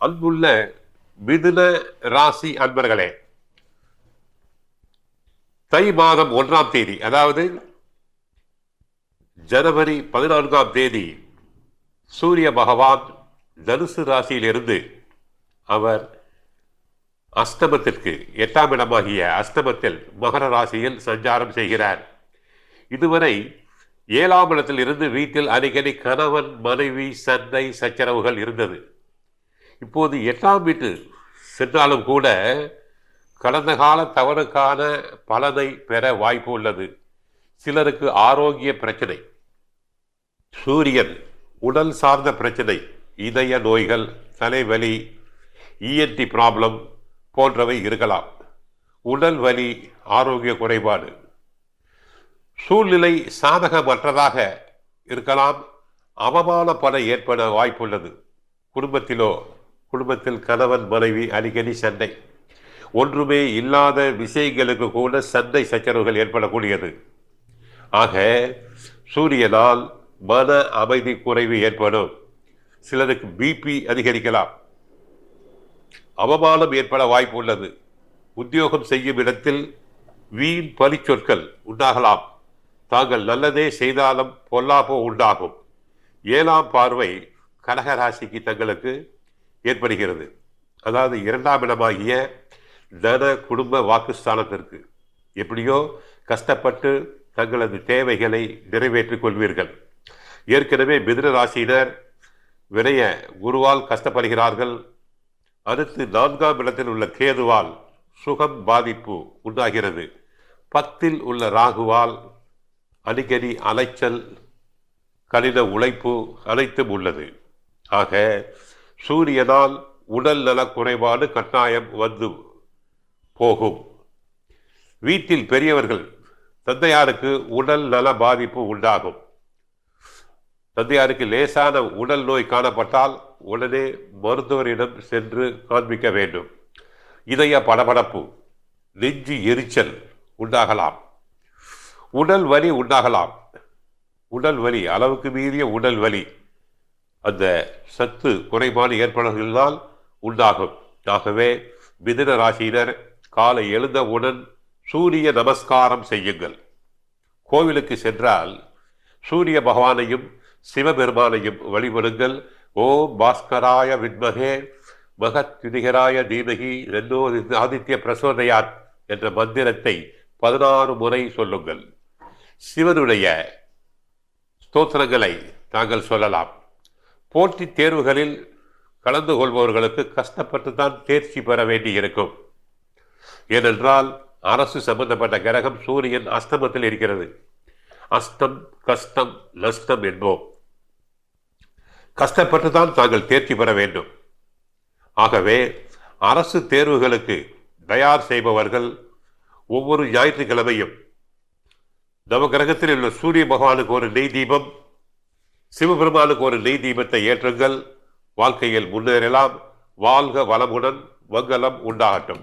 அன்புள்ள மிதுன ராசி அன்பர்களே தை மாதம் ஒன்றாம் தேதி அதாவது ஜனவரி பதினான்காம் தேதி சூரிய பகவான் தனுசு ராசியிலிருந்து அவர் அஸ்தமத்திற்கு எட்டாம் இடமாகிய அஸ்தமத்தில் மகர ராசியில் சஞ்சாரம் செய்கிறார். இதுவரை ஏழாம் இடத்தில் இருந்து வீட்டில் அடிக்கடி கணவன் மனைவி சண்டை சச்சரவுகள் இருந்தது. இப்போது எட்டாம் வீட்டு சென்றாலும் கூட கடந்த கால தவறுக்கான பலனை பெற வாய்ப்பு உள்ளது. சிலருக்கு ஆரோக்கிய பிரச்சனை சூரியன் உடல் சார்ந்த பிரச்சனை இதய நோய்கள் தலைவலி இஎன்டி ப்ராப்ளம் போன்றவை இருக்கலாம். உடல் வலி ஆரோக்கிய குறைபாடு. சூழ்நிலை சாதகமற்றதாக இருக்கலாம். அவமான பல ஏற்பட வாய்ப்புள்ளது. குடும்பத்திலோ குடும்பத்தில் கணவன் மனைவி அடிக்கடி சண்டை. ஒன்றுமே இல்லாத விஷயங்களுக்கு கூட சண்டை சச்சரவுகள் ஏற்படக்கூடியது. ஆக சூரியனால் மன அமைதி குறைவு ஏற்படும். சிலருக்கு பிபி அதிகரிக்கலாம். அவமானம் ஏற்பட வாய்ப்பு உள்ளது. உத்தியோகம் செய்யும் இடத்தில் வீண் பரிச்சொற்கள் உண்டாகலாம். தாங்கள் நல்லதே செய்தாலும் பொல்லாப்போ உண்டாகும். ஏழாம் பார்வை கடகராசிக்கு தங்களுக்கு ஏற்படுகிறது. அதாவது இரண்டாம் இடமாகிய தன குடும்ப வாக்குஸ்தானத்திற்கு எப்படியோ கஷ்டப்பட்டு தங்களது தேவைகளை நிறைவேற்றிக் கொள்வீர்கள். ஏற்கனவே மிதுன ராசியினர் வினைய குருவால் கஷ்டப்படுகிறார்கள். அடுத்து நான்காம் இடத்தில் உள்ள கேதுவால் சுகம் பாதிப்பு உண்டாகிறது. பத்தில் உள்ள ராகுவால் அடிக்கடி அலைச்சல் கடின உழைப்பு அனைத்தும் உள்ளது. ஆக சூரியனால் உடல் நல குறைபாடு கட்டாயம் வந்து போகும். வீட்டில் பெரியவர்கள் தந்தையாருக்கு உடல் நல பாதிப்பு உண்டாகும். தந்தையாருக்கு லேசான உடல் நோய் காணப்பட்டால் உடனே மருத்துவரிடம் சென்று காண்பிக்க வேண்டும். இதய படபடப்பு நெஞ்சு எரிச்சல் உண்டாகலாம். உடல் வலி உண்டாகலாம். உடல் வலி அளவுக்கு மீறிய உடல் வலி. அந்த சத்து குறைபாடு ஏற்படுவதால் உண்டாகும். ஆகவே மிதன ராசியினர் காலை எழுந்தவுடன் சூரிய நமஸ்காரம் செய்யுங்கள். கோவிலுக்கு சென்றால் சூரிய பகவானையும் சிவபெருமானையும் வழிபடுங்கள். ஓம் பாஸ்கராய வித்மகே மகத்யுதிகராய தீமகி ரெண்டோ ஆதித்ய பிரசோதயாத் என்ற மந்திரத்தை பதினாறு முறை சொல்லுங்கள். சிவனுடைய ஸ்தோத்திரங்களை நாங்கள் சொல்லலாம். போட்டித் தேர்வுகளில் கலந்து கொள்பவர்களுக்கு கஷ்டப்பட்டு தான் தேர்ச்சி பெற வேண்டியிருக்கும். ஏனென்றால் அரசு சம்பந்தப்பட்ட கிரகம் சூரியன் அஸ்தமத்தில் இருக்கிறது. அஸ்தம் கஷ்டம் நஷ்டம் என்போம். கஷ்டப்பட்டு தான் தாங்கள் தேர்ச்சி பெற வேண்டும். ஆகவே அரசு தேர்வுகளுக்கு தயார் செய்பவர்கள் ஒவ்வொரு ஞாயிற்றுக்கிழமையும் நவகிரகத்தில் உள்ள சூரிய பகவானுக்கு ஒரு நெய் தீபம் சிவபெருமானுக்கு ஒரு நெய் தீபத்தை ஏற்றுங்கள். வாழ்க்கையில் முன்னேறலாம். வாழ்க வளமுடன் மங்களம் உண்டாகட்டும்.